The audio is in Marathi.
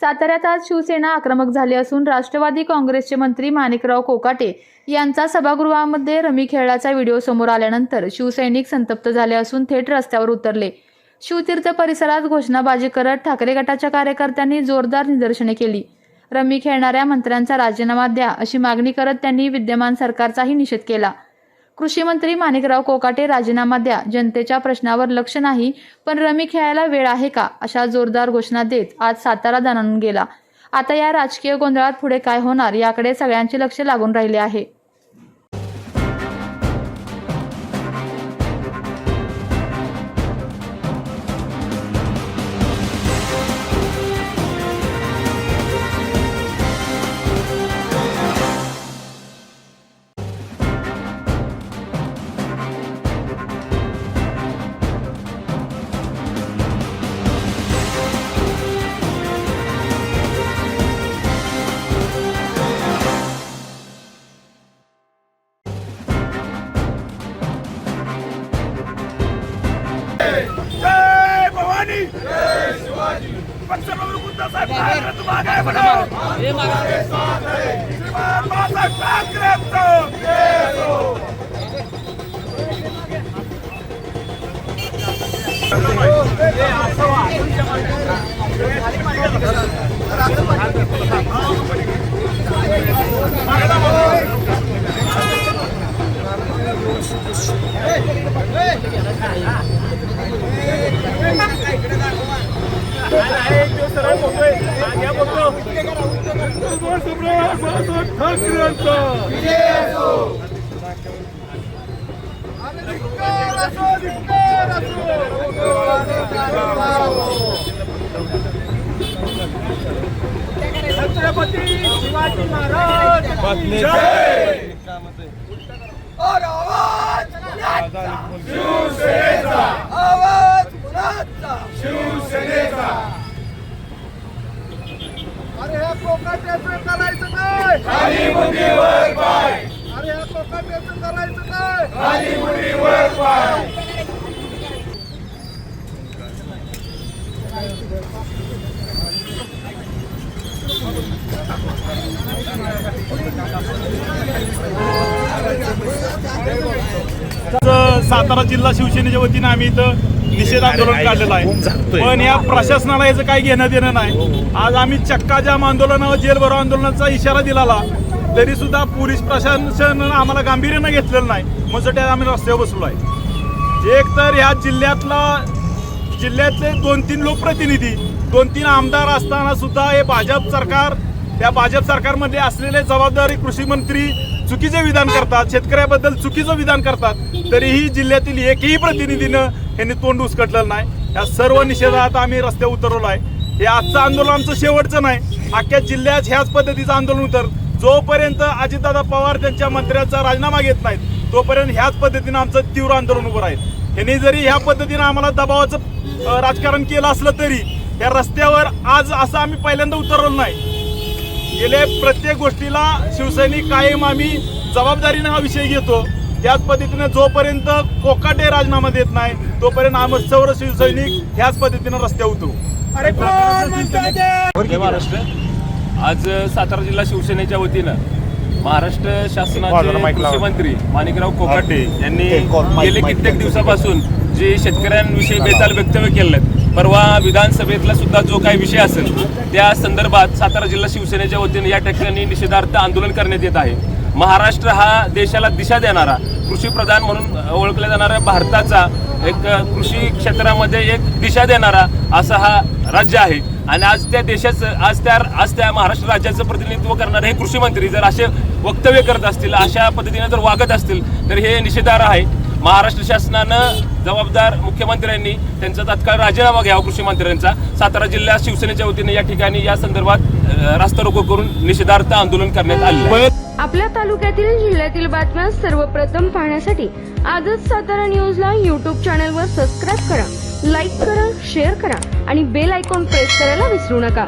साताऱ्यात आज शिवसेना आक्रमक झाली असून राष्ट्रवादी काँग्रेसचे मंत्री माणिकराव कोकाटे यांचा सभागृहामध्ये रमी खेळाचा व्हिडिओ समोर आल्यानंतर शिवसैनिक संतप्त झाले असून थेट रस्त्यावर उतरले. शिवतीर्थ परिसरात घोषणाबाजी करत ठाकरे गटाच्या कार्यकर्त्यांनी जोरदार निदर्शने केली. रमी खेळणाऱ्या मंत्र्यांचा राजीनामा द्या अशी मागणी करत त्यांनी विद्यमान सरकारचाही निषेध केला. कृषी मंत्री माणिकराव कोकाटे राजीनामा द्या. जनतेच्या प्रश्नावर लक्ष नाही पण रमी खेळायला वेळ आहे का? अशा जोरदार घोषणा देत आज सातारा दणानून गेला. आता या राजकीय गोंधळात पुढे काय होणार याकडे सगळ्यांचे लक्ष लागून राहिले आहे. शिवाजी पक्षप्रमुख साहेब महाराष्ट्र मागे श्रीमान बाळासाहेब ठाकरेंचं. छत्रपती शिवाजी महाराज जय और आवाज कुणाचा? शिवसेनेचा आवाज कुणाचा शिवसेनेचा कोकाट्याचं करायचं काय खाली मुलीवर पाय. अरे ह्या कोकाट्याचं करायचं काय खाली मुलीवर पाय. आज सातारा जिल्हा शिवसेनेच्या वतीने आम्ही इथं निषेध आंदोलन काढलेलं आहे. पण या प्रशासनाला याचं काही घेणं देणं नाही. आज आम्ही चक्का जाम आंदोलनावर जेल भरो आंदोलनाचा इशारा दिलाला. तरी सुद्धा पोलीस प्रशासन आम्हाला गांभीर्यानं घेतलेलं नाही. म्हणून आम्ही रस्त्यावर बसलो आहे. एक तर ह्या जिल्ह्यातला जिल्ह्यातले दोन तीन लोकप्रतिनिधी दोन तीन आमदार असताना सुद्धा हे भाजप सरकार त्या भाजप सरकारमध्ये असलेले जबाबदारी कृषी मंत्री चुकीचे विधान करतात शेतकऱ्याबद्दल चुकीचं विधान करतात तरीही जिल्ह्यातील एकही प्रतिनिधीनं यांनी तोंड उसकटलं नाही. या सर्व निषेधात आम्ही रस्त्यावर उतरवलो आहे. हे आजचं आंदोलन आमचं शेवटचं नाही. अख्ख्या जिल्ह्यात ह्याच पद्धतीचं आंदोलन उतर. जोपर्यंत अजितदादा पवार त्यांच्या मंत्र्याचा राजीनामा घेत नाहीत तोपर्यंत ह्याच पद्धतीनं आमचं तीव्र आंदोलन उभं राहील. यांनी जरी ह्या पद्धतीनं आम्हाला दबावाचं राजकारण केलं असलं तरी या रस्त्यावर आज असं आम्ही पहिल्यांदा उतरवलं नाही. गेले प्रत्येक गोष्टीला शिवसैनिक कायम आम्ही जबाबदारीने हा विषय घेतो. त्याच पद्धतीने जोपर्यंत कोकाटे राजीनामा देत नाही तोपर्यंत आम्ही सर्व शिवसैनिक ह्याच पद्धतीने रस्त्यावर उतरू. अरे कोण म्हणतंय ते? जय महाराष्ट्र. आज सातारा जिल्हा शिवसेनेच्या वतीनं महाराष्ट्र शासनाचे कृषी मंत्री माणिकराव कोकाटे यांनी गेले कित्येक दिवसापासून जे शेतकऱ्यांविषयी बेताल वक्तव्य आहेत परवा विधानसभेतला सुद्धा जो काही विषय असेल त्या संदर्भात सातारा जिल्हा शिवसेनेच्या वतीने या ठिकाणी निषेधार्थ आंदोलन करण्यात येत आहे. महाराष्ट्र हा देशाला दिशा देणारा कृषीप्रधान म्हणून ओळखल्या जाणाऱ्या भारताचा एक कृषी क्षेत्रामध्ये एक दिशा देणारा असा हा राज्य आहे. आणि आज त्या देशाचं आज त्या आज त्या महाराष्ट्र राज्याचं प्रतिनिधित्व करणारे हे कृषी मंत्री जर असे वक्तव्य करत असतील अशा पद्धतीने जर वागत असतील तर हे निषेधार्ह आहे. महाराष्ट्र शासनानं जबाबदार मुख्यमंत्र्यांनी त्यांचा तत्काळ राजीनामा घ्यावा कृषी मंत्र्यांचा. सातारा जिल्हा शिवसेनेच्या वतीने या ठिकाणी या संदर्भात रास्ता रोको करून निषेधार्थ आंदोलन करण्यात आले आपल्या तालुक्यातील जिल्ह्यातील बातम्या सर्वप्रथम पाहण्यासाठी आजच सातारा न्यूजला यूट्यूब चॅनलवर सबस्क्राईब करा लाईक करा शेअर करा आणि बेल आयकॉन प्रेस करायला विसरू नका.